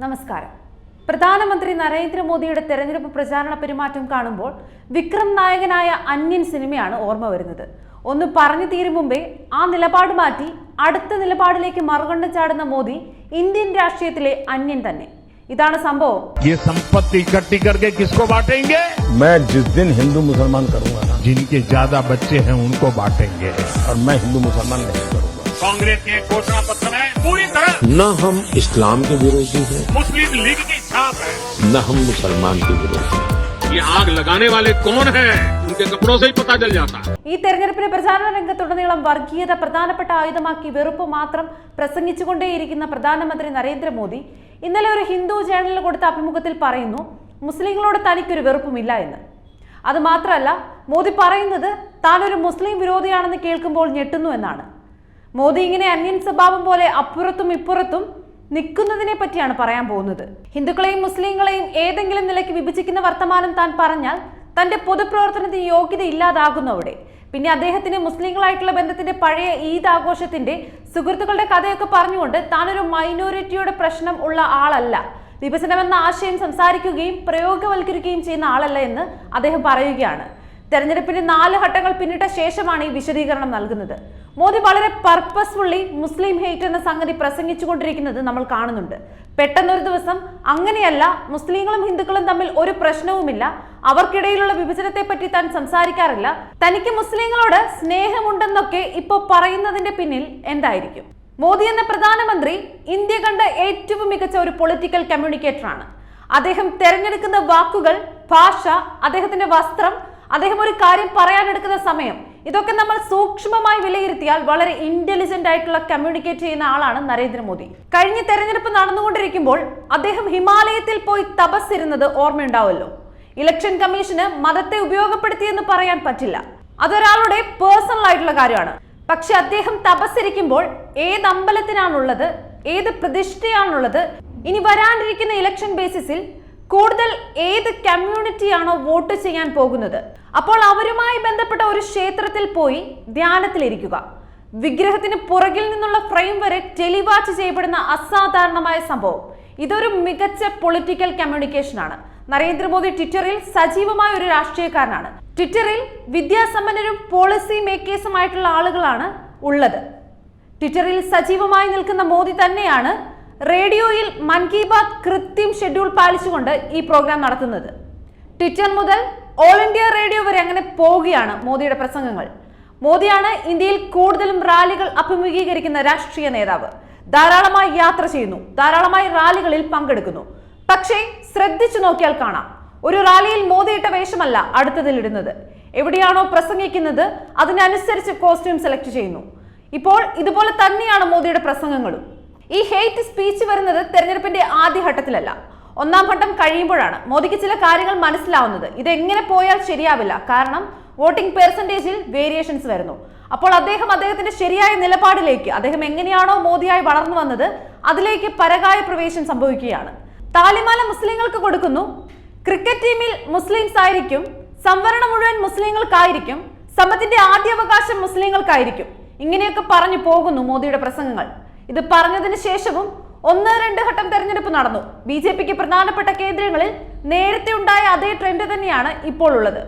നമസ്കാരം പ്രധാനമന്ത്രി നരേന്ദ്രമോദിയുടെ തെരഞ്ഞെടുപ്പ് പ്രചാരണ പെരുമാറ്റം കാണുമ്പോൾ വിക്രം നായകനായ അന്യൻ സിനിമയാണ് ഓർമ്മ വരുന്നത് ഒന്ന് പറഞ്ഞു തീരും മുമ്പേ ആ നിലപാട് മാറ്റി അടുത്ത നിലപാടിലേക്ക് മറുകണ്ഠം ചാടുന്ന മോദി ഇന്ത്യൻ രാഷ്ട്രീയത്തിലെ അന്യൻ തന്നെ ഇതാണ് സംഭവം ये संपत्ति इकट्ठी करके किसको बांटेंगे मैं जिस दिन हिंदू मुसलमान करूंगा ना जिनके ज्यादा बच्चे हैं उनको बांटेंगे और मैं हिंदू मुसलमान नहीं करूंगा कांग्रेस के घोषणा पत्र में पूरी तरह न हम इस्लाम के विरोधी हैं मुस्लिम लीग की छाप है न हम मुसलमान के विरोधी हैं ये आग लगाने वाले कौन हैं उनके कपड़ों से ही पता चल जाता है ഈ തെരഞ്ഞെടുപ്പിന് പ്രചാരണ രംഗത്തുടനീളം വർഗീയത പ്രധാനപ്പെട്ട ആയുധമാക്കി വെറുപ്പ് മാത്രം പ്രസംഗിച്ചുകൊണ്ടേയിരിക്കുന്ന പ്രധാനമന്ത്രി നരേന്ദ്രമോദി ഇന്നലെ ഒരു ഹിന്ദു ചാനലിന് കൊടുത്ത അഭിമുഖത്തിൽ പറയുന്നു മുസ്ലിങ്ങളോട് തനിക്കൊരു വെറുപ്പുമില്ല എന്ന് അത് മാത്രമല്ല മോദി പറയുന്നത് താൻ ഒരു മുസ്ലിം വിരോധിയാണെന്ന് കേൾക്കുമ്പോൾ ഞെട്ടുന്നു എന്നാണ് മോദി ഇങ്ങനെ അന്യൻ സ്വഭാവം പോലെ അപ്പുറത്തും ഇപ്പുറത്തും നിൽക്കുന്നതിനെ പറ്റിയാണ് പറയാൻ പോകുന്നത്. ഹിന്ദുക്കളെയും മുസ്ലിങ്ങളെയും ഏതെങ്കിലും നിലയ്ക്ക് വിഭജിക്കുന്ന വർത്തമാനം താൻ പറഞ്ഞാൽ തന്റെ പൊതുപ്രവർത്തനത്തിന് യോഗ്യത ഇല്ലാതാകുന്നു അവിടെ പിന്നെ അദ്ദേഹത്തിന് മുസ്ലിങ്ങളായിട്ടുള്ള ബന്ധത്തിന്റെ പഴയ ഈദ് ആഘോഷത്തിന്റെ സുഹൃത്തുക്കളുടെ കഥയൊക്കെ പറഞ്ഞുകൊണ്ട് താനൊരു മൈനോറിറ്റിയുടെ പ്രശ്നം ഉള്ള ആളല്ല. വിഭജനമെന്ന ആശയം സംസാരിക്കുകയും പ്രയോഗവൽക്കരിക്കുകയും ചെയ്യുന്ന ആളല്ല എന്ന് അദ്ദേഹം പറയുകയാണ്. തെരഞ്ഞെടുപ്പിന്റെ നാല് ഘട്ടങ്ങൾ പിന്നിട്ട ശേഷമാണ് ഈ വിശദീകരണം നൽകുന്നത്. മോദി വളരെ പർപ്പസ്ഫുള്ളി മുസ്ലിം ഹെയ്റ്റ് എന്ന സംഗതി പ്രസംഗിച്ചുകൊണ്ടിരിക്കുന്നത് നമ്മൾ കാണുന്നുണ്ട്. പെട്ടെന്നൊരു ദിവസം അങ്ങനെയല്ല മുസ്ലിങ്ങളും ഹിന്ദുക്കളും തമ്മിൽ ഒരു പ്രശ്നവുമില്ല. അവർക്കിടയിലുള്ള വിഭജനത്തെ പറ്റി താൻ സംസാരിക്കാറില്ല. തനിക്ക് മുസ്ലിങ്ങളോട് സ്നേഹമുണ്ടെന്നൊക്കെ ഇപ്പോൾ പറയുന്നതിന്റെ പിന്നിൽ എന്തായിരിക്കും? മോദി എന്ന പ്രധാനമന്ത്രി ഇന്ത്യ കണ്ട ഏറ്റവും മികച്ച ഒരു പൊളിറ്റിക്കൽ കമ്മ്യൂണിക്കേറ്ററാണ് അദ്ദേഹം തെരഞ്ഞെടുക്കുന്ന വാക്കുകൾ ഭാഷ അദ്ദേഹത്തിന്റെ വസ്ത്രം അദ്ദേഹം ഒരു കാര്യം പറയാനെടുക്കുന്ന സമയം. ഇതൊക്കെ നമ്മൾ സൂക്ഷ്മമായി വിലയിരുത്തിയാൽ വളരെ ഇന്റലിജന്റ് ആയിട്ടുള്ള കമ്മ്യൂണിക്കേറ്റ് ചെയ്യുന്ന ആളാണ് നരേന്ദ്രമോദി. കഴിഞ്ഞ തെരഞ്ഞെടുപ്പ് നടന്നുകൊണ്ടിരിക്കുമ്പോൾ അദ്ദേഹം ഹിമാലയത്തിൽ പോയി തപസ്സിരുന്നത് ഓർമ്മയുണ്ടാവുമല്ലോ ഇലക്ഷൻ കമ്മീഷന് മതത്തെ ഉപയോഗപ്പെടുത്തിയെന്ന് പറയാൻ പറ്റില്ല. അതൊരാളുടെ പേഴ്സണൽ ആയിട്ടുള്ള കാര്യമാണ്. പക്ഷെ അദ്ദേഹം തപസ്സിരിക്കുമ്പോൾ ഏത് അമ്പലത്തിനാണുള്ളത് ഏത് പ്രതിഷ്ഠയാണുള്ളത് ഇനി വരാനിരിക്കുന്ന ഇലക്ഷൻ ബേസിസിൽ കൂടുതൽ ഏത് കമ്മ്യൂണിറ്റിയാണോ വോട്ട് ചെയ്യാൻ പോകുന്നത്? അപ്പോൾ അവരുമായി ബന്ധപ്പെട്ട ഒരു ക്ഷേത്രത്തിൽ പോയി ധ്യാനത്തിലിരിക്കുക. വിഗ്രഹത്തിന് പുറകിൽ നിന്നുള്ള ഫ്രെയിം വരെ ടെലിവാച്ച് ചെയ്യപ്പെടുന്ന അസാധാരണമായ സംഭവം. ഇതൊരു മികച്ച പൊളിറ്റിക്കൽ കമ്മ്യൂണിക്കേഷൻ ആണ് നരേന്ദ്രമോദി ട്വിറ്ററിൽ സജീവമായ ഒരു രാഷ്ട്രീയക്കാരനാണ്. ട്വിറ്ററിൽ വിദ്യാസമ്പന്നരും പോളിസി മേക്കേഴ്സുമായിട്ടുള്ള ആളുകളാണ് ഉള്ളത്. ട്വിറ്ററിൽ സജീവമായി നിൽക്കുന്ന മോദി തന്നെയാണ് റേഡിയോയിൽ മൻ കി ബാത് കൃത്യം ഷെഡ്യൂൾ പാലിച്ചുകൊണ്ട് ഈ പ്രോഗ്രാം നടത്തുന്നത്. ട്വിറ്റർ മുതൽ ഓൾ ഇന്ത്യ റേഡിയോ വരെ അങ്ങനെ പോവുകയാണ് മോദിയുടെ പ്രസംഗങ്ങൾ. മോദിയാണ് ഇന്ത്യയിൽ കൂടുതലും റാലികൾ അഭിമുഖീകരിക്കുന്ന രാഷ്ട്രീയ നേതാവ്. ധാരാളമായി യാത്ര ചെയ്യുന്നു. ധാരാളമായി റാലികളിൽ പങ്കെടുക്കുന്നു. പക്ഷേ ശ്രദ്ധിച്ചു നോക്കിയാൽ കാണാം. ഒരു റാലിയിൽ മോദിയിട്ട വേഷമല്ല അടുത്തതിൽ ഇടുന്നത്. എവിടെയാണോ പ്രസംഗിക്കുന്നത് അതിനനുസരിച്ച് കോസ്റ്റ്യൂം സെലക്ട് ചെയ്യുന്നു. ഇപ്പോൾ ഇതുപോലെ തന്നെയാണ് മോദിയുടെ പ്രസംഗങ്ങളും. ഈ ഹെയ്റ്റ് സ്പീച്ച് വരുന്നത് തെരഞ്ഞെടുപ്പിന്റെ ആദ്യഘട്ടത്തിലല്ല ഒന്നാം ഘട്ടം കഴിയുമ്പോഴാണ്. മോദിക്ക് ചില കാര്യങ്ങൾ മനസ്സിലാവുന്നത്. ഇത് എങ്ങനെ പോയാൽ ശരിയാവില്ല. കാരണം വോട്ടിംഗ് പെർസെന്റേജിൽ വേരിയേഷൻസ് വരുന്നു. അപ്പോൾ അദ്ദേഹം അദ്ദേഹത്തിന്റെ ശരിയായ നിലപാടിലേക്ക് അദ്ദേഹം എങ്ങനെയാണോ മോദിയായി വളർന്നു വന്നത് അതിലേക്ക് പരകായ പ്രവേശം സംഭവിക്കുകയാണ്. താലിമാല മുസ്ലിങ്ങൾക്ക് കൊടുക്കുന്നു. ക്രിക്കറ്റ് ടീമിൽ മുസ്ലിംസ് ആയിരിക്കും. സംവരണം മുഴുവൻ മുസ്ലിങ്ങൾക്കായിരിക്കും. സമ്പത്തിന്റെ ആദ്യാവകാശം മുസ്ലിങ്ങൾക്കായിരിക്കും. ഇങ്ങനെയൊക്കെ പറഞ്ഞു പോകുന്നു മോദിയുടെ പ്രസംഗങ്ങൾ. ഇത് പറഞ്ഞതിന് ശേഷവും ഒന്ന് രണ്ട് ഘട്ടം തെരഞ്ഞെടുപ്പ് നടന്നു. ബി ജെ പിക്ക് പ്രധാനപ്പെട്ട കേന്ദ്രങ്ങളിൽ നേരത്തെ ഉണ്ടായ അതേ ട്രെൻഡ് തന്നെയാണ് ഇപ്പോൾ ഉള്ളത്.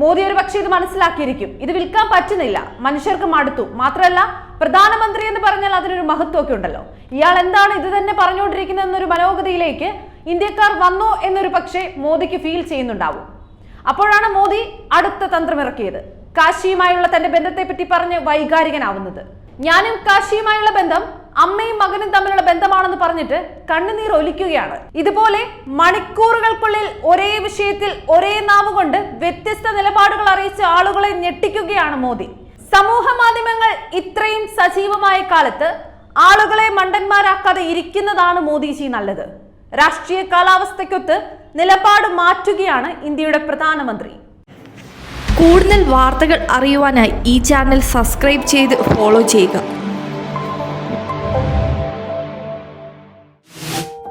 മോദി ഒരു പക്ഷേ ഇത് മനസ്സിലാക്കിയിരിക്കും. ഇത് വിൽക്കാൻ പറ്റുന്നില്ല. മനുഷ്യർക്ക് മടുത്തു. മാത്രമല്ല പ്രധാനമന്ത്രി എന്ന് പറഞ്ഞാൽ അതിനൊരു മഹത്വമൊക്കെ ഉണ്ടല്ലോ. ഇയാൾ എന്താണ് ഇത് തന്നെ പറഞ്ഞുകൊണ്ടിരിക്കുന്നത് എന്നൊരു മനോഗതിയിലേക്ക് ഇന്ത്യക്കാർ വന്നോ എന്നൊരു പക്ഷേ മോദിക്ക് ഫീൽ ചെയ്യുന്നുണ്ടാവും. അപ്പോഴാണ് മോദി അടുത്ത തന്ത്രമിറക്കിയത് കാശിയുമായുള്ള തന്റെ ബന്ധത്തെ പറ്റി പറഞ്ഞ് വൈകാരികനാവുന്നത്. ഞാനും കാശിയുമായുള്ള ബന്ധം അമ്മയും മകനും തമ്മിലുള്ള ബന്ധമാണെന്ന് പറഞ്ഞിട്ട് കണ്ണുനീർ ഒലിക്കുകയാണ്. ഇതുപോലെ മണിക്കൂറുകൾക്കുള്ളിൽ ഒരേ വിഷയത്തിൽ ഒരേ നാവ് കൊണ്ട് വ്യത്യസ്ത നിലപാടുകൾ അറിയിച്ച ആളുകളെ ഞെട്ടിക്കുകയാണ് മോദി. സമൂഹ മാധ്യമങ്ങൾ ഇത്രയും സജീവമായ കാലത്ത് ആളുകളെ മണ്ടന്മാരാക്കാതെ ഇരിക്കുന്നതാണ് മോദിജി നല്ലത്. രാഷ്ട്രീയ കാലാവസ്ഥയ്ക്കൊത്ത് നിലപാട് മാറ്റുകയാണ് ഇന്ത്യയുടെ പ്രധാനമന്ത്രി. കൂടുതൽ വാർത്തകൾ അറിയുവാനായി ഈ ചാനൽ സബ്സ്ക്രൈബ് ചെയ്ത് ഫോളോ ചെയ്യുക.